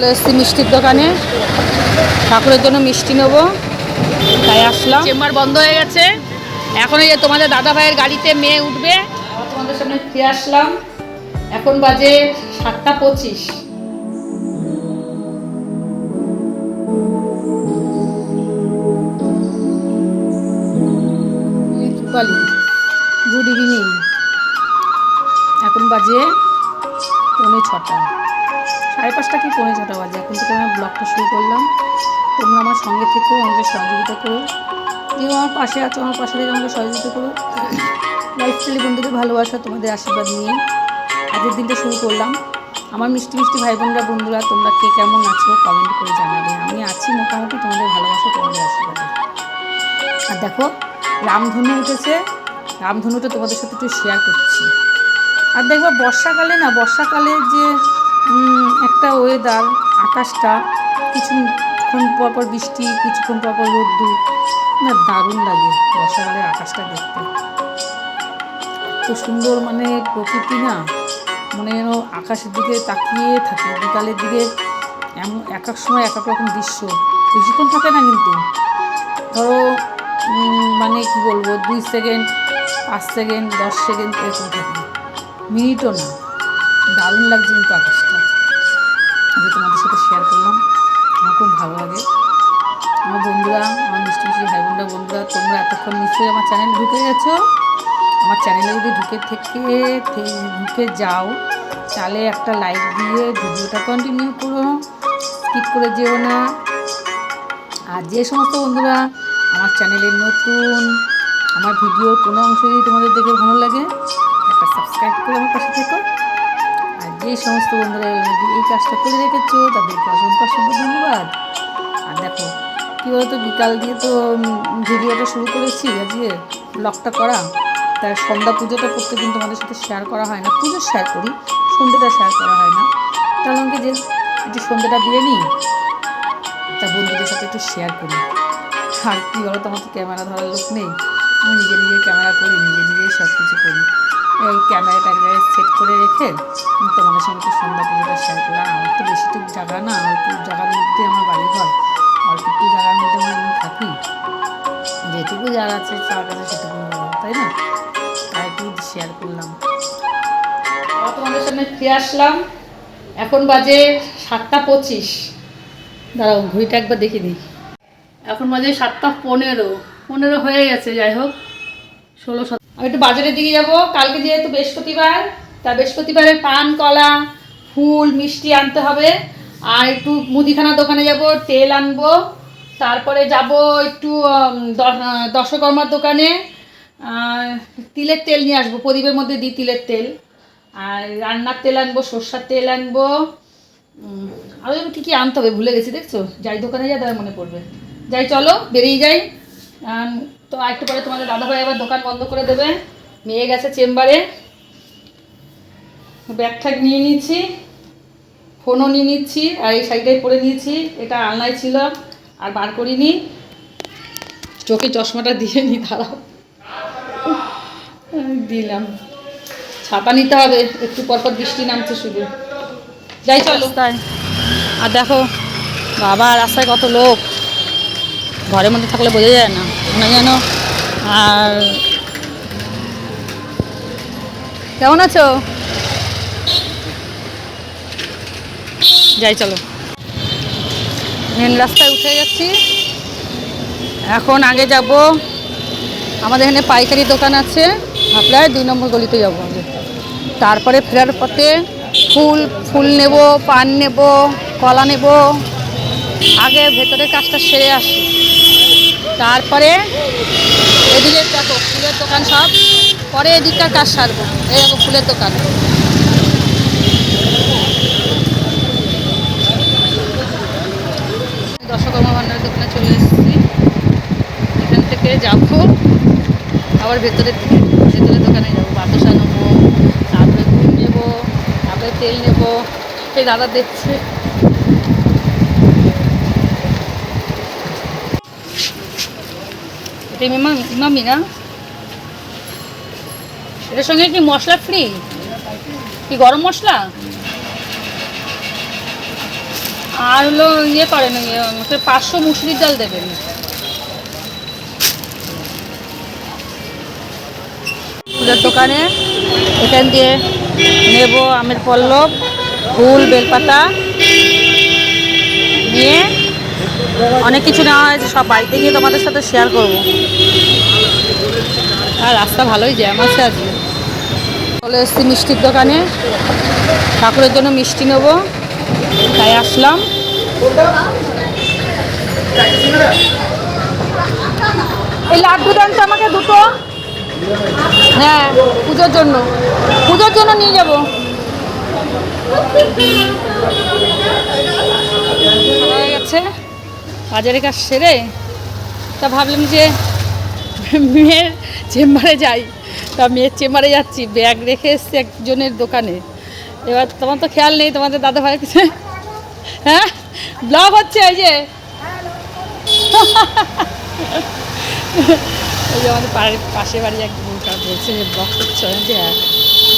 চলে এসেছি মিষ্টির দোকানে। ঠাকুরের জন্য মিষ্টি নেব। তাই আসলাম। চেম্বার বন্ধ হয়ে গেছে। এখন এই যে তোমাদের দাদা ভাইয়ের গাড়িতে মেয়ে উঠবে তোমাদের সামনে ফিরে আসলাম। এখন বাজে সাতটা পঁচিশ। গুড ইভিনিং এখন বাজে পৌনে ছটা। সাড়ে পাঁচটা কি পৌনে ছটা বাজে। এখন থেকে আমি ব্লগটা শুরু করলাম। তোমরা আমার সঙ্গে থেকেও আমাকে সহযোগিতা করো। যেও আমার পাশে আছো, আমার পাশে থেকে আমাকে সহযোগিতা করো। লাইফস্টাইলি বন্ধুদের ভালোবাসা, তোমাদের আশীর্বাদ নিয়ে। আজকের দিনটা শুরু করলাম। আমার মিষ্টি মিষ্টি ভাই বোনরা বন্ধুরা, তোমরা কে কেমন আছো কমেন্ট করে জানাবে। আমি আছি মোটামুটি তোমাদের ভালোবাসা, তোমাদের আশীর্বাদে। আর দেখো, রামধনু উঠেছে। রামধনুটা তোমাদের সাথে একটু শেয়ার করছি। আর দেখবা, বর্ষাকালে না, বর্ষাকালে যে একটা ওয়েদার আকাশটা, কিছুক্ষণ পর পর বৃষ্টি, কিছুক্ষণ পর পর রোদ্দুর। না, দারুণ লাগে বর্ষাকালের আকাশটা দেখতে। তো সুন্দর মানে প্রকৃতি না, মনে যেন আকাশের দিকে তাকিয়ে থাকে। বিকালের দিকে এমন এক এক সময় এক এক রকম দৃশ্য। বেশিক্ষণ থাকে না কিন্তু। ধরো মানে কি বলব, দুই সেকেন্ড পাঁচ সেকেন্ড দশ সেকেন্ড এরকম থাকে। মিনিটও না। দারুণ লাগছে কিন্তু আকাশটা আমি তোমাদের সাথে শেয়ার করলাম। আমার খুব ভালো লাগে। আমার বন্ধুরা, আমার মিষ্টি মিষ্টি ভাই বোনরা বন্ধুরা, তোমরা এতক্ষণ নিশ্চয়ই আমার চ্যানেল ঢুকে গেছো? আমার চ্যানেলে যদি ঢুকে থেকে ঢুকে যাও, তাহলে একটা লাইক দিয়ে ভিডিওটা কন্টিনিউ করো। স্কিপ করে যেও না। আর যে সমস্ত বন্ধুরা আমার চ্যানেলে নতুন, আমার ভিডিওর কোনো অংশ যদি তোমাদের দেখে ভালো লাগে, একটা সাবস্ক্রাইব করে আমার পাশে থেকো। যে সমস্ত বন্ধুরা এই কাজটা করে রেখেছো, তাদেরকে অসংখ্য অসংখ্য ধন্যবাদ। আর দেখো, কী বলতো, বিকাল দিয়ে তো ভিডিওটা শুরু করেছি, আজকে ব্লগটা করা। তাই সন্ধ্যা পুজোটা প্রত্যেকদিন তোমাদের সাথে শেয়ার করা হয় না। পুজো শেয়ার করি, সন্ধ্যেটা শেয়ার করা হয় না। তাহলে আমাকে যে একটু সন্ধ্যেটা দিয়ে নিই, তা বন্ধুদের সাথে একটু শেয়ার করি। আর কী বলো তো আমার তো ক্যামেরা ধরার লোক নেই। আমি নিজে নিজে ক্যামেরা করি, নিজে নিজেই সব কিছু করি। এই ক্যামেরাটা এক জায়গায় সেট করে রেখে তোমাদের সঙ্গে একটু সন্ধ্যা পুজোটা শেয়ার করলাম। আমার তো বেশি টুকু জায়গা না অল্প জায়গার মধ্যে আমার বাড়ি ঘর অল্প একটু জায়গার মধ্যে আমার আমি থাকি। যেটুকু যারা আছে তার কাছে সেটুকু তাই না? তাই একটু শেয়ার করলাম। তোমাদের সামনে ফিরে আসলাম। এখন বাজে সাতটা পঁচিশ। দাঁড়াও, ঘড়িটা একবার দেখে দিই এখন বাজে সাতটা পনেরো। পনেরো হয়ে গেছে, যাই হোক। ষোলো আমি একটু বাজারের দিকে যাব। কালকে যেহেতু বৃহস্পতিবার, তা বৃহস্পতিবারের পান, কলা, ফুল, মিষ্টি আনতে হবে। আর একটু মুদিখানা দোকানে যাব, তেল আনব। তারপরে যাব একটু দশকর্মার দোকানে। তিলের তেল নিয়ে আসব, প্রদীপের মধ্যে দিই তিলের তেল। আর রান্নার তেল আনব, সর্ষার তেল আনব। আরও যেন কী কী আনতে হবে, ভুলে গেছি, দেখছ? যাই দোকানে যাই তাহলে মনে পড়বে। যাই, চলো, বেরিয়ে যাই। তো একটু পরে তোমাদের দাদাভাই আবার দোকান বন্ধ করে দেবে। মেয়ে গেছে চেম্বারে। ব্যাগ নিয়ে নিচ্ছি ফোনও নিয়ে নিচ্ছি, আর এই শাড়িটাই পরে নিয়েছি। এটা আলনায় ছিল, আর বার করিনি। চোখে চশমাটা দিয়ে নি, দাঁড়াও। দিলাম। ছাতা নিতে হবে, একটু পরপর বৃষ্টি নামছে শুধু। যাই চলো। তাই আর দেখো, বাবা রাস্তায় কত লোক। ঘরের মধ্যে থাকলে বোঝা যায় না। হয় যেন, আর কেমন আছো? যাই চলো। মেন রাস্তায় উঠে যাচ্ছি এখন আগে যাব। আমাদের এখানে পাইকারি দোকান আছে। আপনার দুই নম্বর গলিতে যাব আগে। তারপরে ফেরার পথে ফুল ফুল নেব, পান নেব, কলা নেব। আগে ভেতরের কাজটা সেরে আসি। তারপরে এদিকে দেখো, ফুলের দোকান সব। পরে এদিককার কাজ সারবো, এই দেখো ফুলের দোকান। দশকর্মা ভান্ডারের দোকানে চলে এসেছি। এখান থেকে যাব, আবার ভেতরের দিকে, ভেতরের দোকানে যাব। বাতাসা নেব তারপরে ফুল নেব, তারপরে তেল নেব। সেই দাদা দেখছে। এটা ইমাম না? এটার সঙ্গে কি মশলা ফ্রি কি গরম মশলা? আর হলো ইয়ে করেন পাঁচশো মুসুরির ডাল দেবেন। ফুলের দোকানে, এখান দিয়ে নেব আমের পল্লব, ফুল, বেলপাতা, নিয়ে অনেক কিছু নেওয়া হয়েছে, সব বাড়িতে গিয়ে তোমাদের সাথে শেয়ার করব। আর রাস্তা ভালোই জ্যাম আছে আজকে। চলে এসেছি মিষ্টির দোকানে। ঠাকুরের জন্য মিষ্টি নেব। তাই আসলাম। এই লাড্ডু দেন তো আমাকে দুটো। হ্যাঁ পুজোর জন্য। পুজোর জন্য নিয়ে যাব। হয়ে গেছে। বাজারে কাজ সেরে তা ভাবলাম যে মেয়ের চেম্বারে যাই। তা মেয়ের চেম্বারে যাচ্ছি ব্যাগ রেখে এসছি একজনের দোকানে। এবার তোমার তো খেয়াল নেই তোমাদের দাদা কিছু হ্যাঁ? ব্লগ হচ্ছে এই যে। ওই যে আমাদের পাড়ের পাশে বাড়ি এক বলছে যে ব্লগ বলছি, হ্যাঁ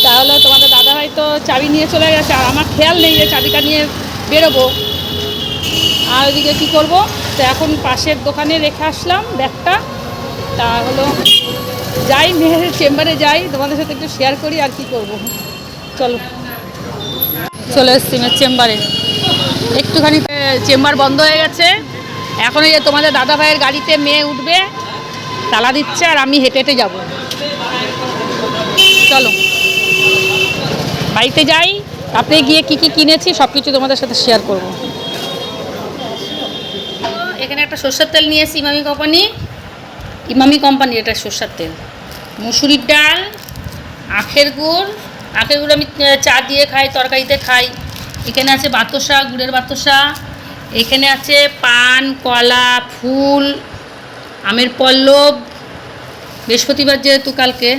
তাহলে তোমাদের দাদা ভাই তো চাবি নিয়ে চলে গেছে আর আমার খেয়াল নেই যে চাবিটা নিয়ে বেরোবো। আর ওইদিকে কী করব? তো এখন পাশের দোকানে রেখে আসলাম ব্যাগটা। তা হলো, যাই, মেয়ের চেম্বারে যাই, তোমাদের সাথে একটু শেয়ার করি আর কি করব। চলো। চলে এসছি মেয়ের চেম্বারে। একটুখানি চেম্বার বন্ধ হয়ে গেছে। এখন এই যে তোমাদের দাদা ভাইয়ের গাড়িতে মেয়ে উঠবে, তালা দিচ্ছে আর আমি হেঁটে হেঁটে যাব। চলো। বাড়িতে যাই আপনি গিয়ে কি কি কিনেছি সব কিছু তোমাদের সাথে শেয়ার করব। এখানে একটা সর্ষের তেল নিয়েছি ইমামি কোম্পানি। ইমামি কোম্পানি এটা সর্ষের তেল। মুসুরির ডাল, আখের গুড়। আখের গুড় আমি চা দিয়ে খাই, তরকারিতে খাই। এখানে আছে বাতাসা, গুড়ের বাতাসা। এখানে আছে পান, কলা, ফুল, আমের পল্লব। বৃহস্পতিবার যেহেতু কালকে।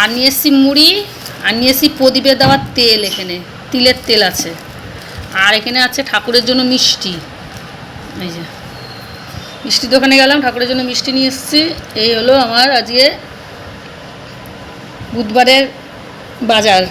আর নিয়ে এসছি মুড়ি, আর নিয়ে এসছি প্রদীপের দেওয়ার তেল এখানে। তিলের তেল আছে। আর এখানে আছে ঠাকুরের জন্য মিষ্টি। এই যে। মিষ্টির দোকানে গেলাম, ঠাকুরের জন্য মিষ্টি নিয়ে এসেছি। এই হলো আমার আজকে বুধবারের বাজার।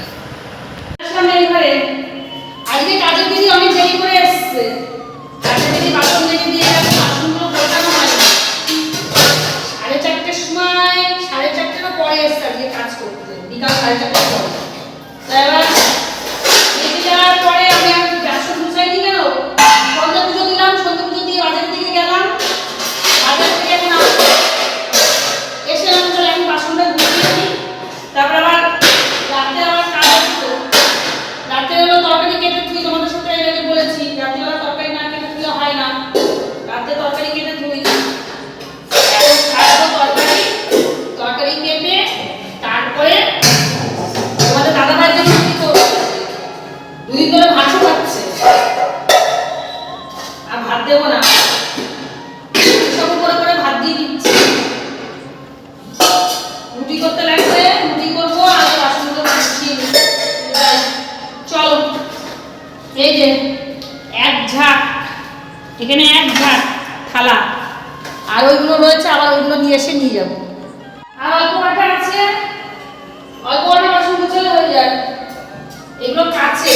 কাছে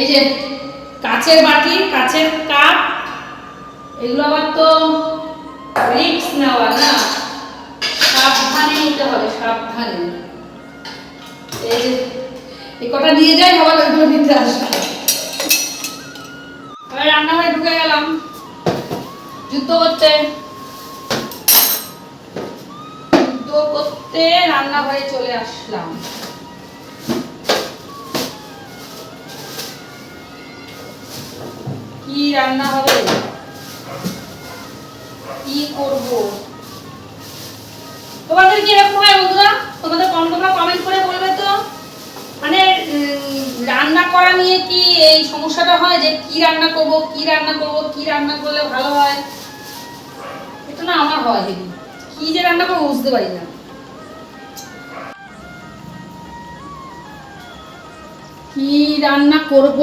এই যে কাচের বাটি, কাচের কাপ, এগুলো আবার তো রিক্স নেওয়া না। সাবধানে নিতে হবে, সাবধানে। এই যে, এই কটা নিয়ে যাই, আবার ওইগুলো নিতে রান্নাঘরে চলে আসলাম। কি রান্না হবে? কি করব? তোমাদের কি এরকম হয় বন্ধুরা? তোমাদের কম তোমরা কমেন্ট করে বলবে তো। মানে রান্না করা নিয়ে কি এই সমস্যাটা হয় যে কি রান্না করব, কি রান্না করব, কি রান্না করলে ভালো হয়? এটা না আমার হয় কি যে রান্না করব বুঝতে পারি না। কি রান্না করব?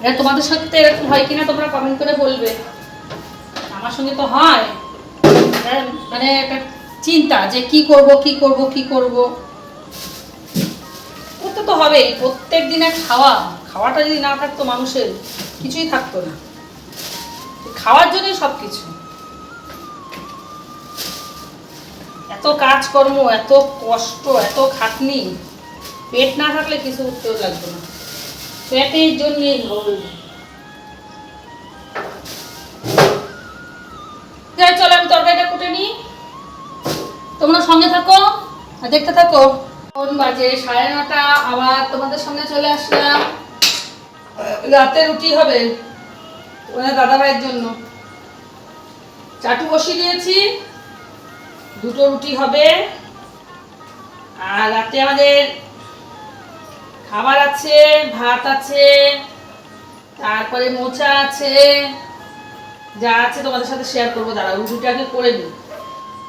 এটা তোমাদের সাথে এরকম হয় কিনা তোমরা কমেন্ট করে বলবে। আমার সঙ্গে তো হয়। মানে একটা চিন্তা যে কি করব কি করব কি করব। করতে তো হবেই। প্রত্যেক দিনের খাওয়া। খাওয়াটা যদি না থাকতো মানুষের, কিছুই থাকতো না। খাওয়ার জন্যই সব কিছু এত কাজকর্ম, এত কষ্ট, এত খাটনি। পেট না থাকলে কিছু উঠতেও লাগতো না। পেটের হবে যাই, চলো আমি তরকারিটা কুটে নিই। তোমরা সঙ্গে থাকো আর দেখতে থাকো। কোন বাজে সাড়ে নটা, আবার তোমাদের সঙ্গে চলে আসলাম। রাতে রুটি হবে ওনার দাদা ভাইয়ের জন্য। চাটু বসিয়ে দিয়েছি। দুটো রুটি হবে। আর রাতে আমাদের খাবার আছে, ভাত আছে, তারপরে মোচা আছে, যা আছে তোমাদের সাথে শেয়ার করব। দাঁড়া রুটিটাকে করে নিই।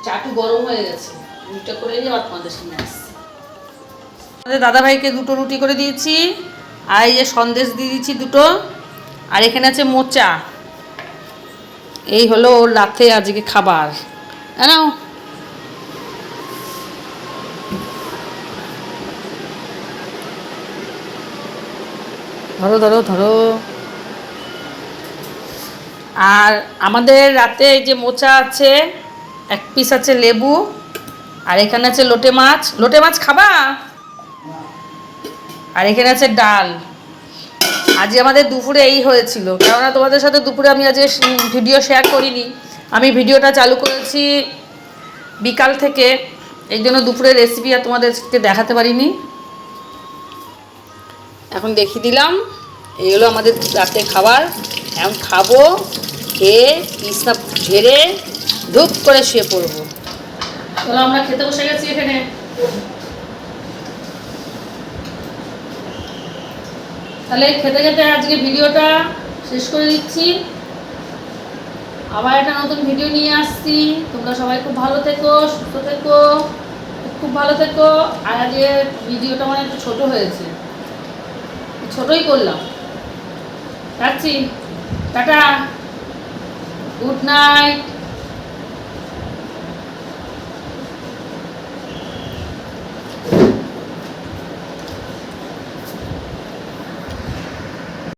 চাটু গরম হয়ে গেছে। রুটিটা করে নিয়ে আবার তোমাদের সামনে আসছি। আমাদের দাদাভাইকে দুটো রুটি করে দিয়েছি, আর এই যে সন্দেশ দিয়ে দিচ্ছি দুটো, আর এখানে আছে মোচা। এই হলো ওর রাতে আজকে খাবার। নাও ধরো ধরো ধরো। আর আমাদের রাতে যে মোচা আছে, এক পিস আছে লেবু, আর এখানে আছে লোটে মাছ। লোটে মাছ খাবা? আর এখানে আছে ডাল। আজকে আমাদের দুপুরে এই হয়েছিল। কেননা তোমাদের সাথে দুপুরে আমি আজকে ভিডিও শেয়ার করিনি। আমি ভিডিওটা চালু করেছি বিকাল থেকে। এই জন্য দুপুরের রেসিপি আর তোমাদেরকে দেখাতে পারিনি। এখন দেখিয়ে দিলাম, এই হলো আমাদের রাতে খাবার। এখন খাব, খেয়ে পিসটা ঝেড়ে ধূপ করে শুয়ে পড়ব। আমরা খেতে বসে গেছি এখানে। তাহলে খেতে খেতে আজকে ভিডিওটা শেষ করে দিচ্ছি। আবার একটা নতুন ভিডিও নিয়ে আসছি। তোমরা সবাই খুব ভালো থেকো, সুস্থ থেকো, খুব ভালো থেকো। আর আজকে ভিডিওটা মানে একটু ছোটো হয়েছে। ছোটই করলাম। রাখছি। টাটা। Good night.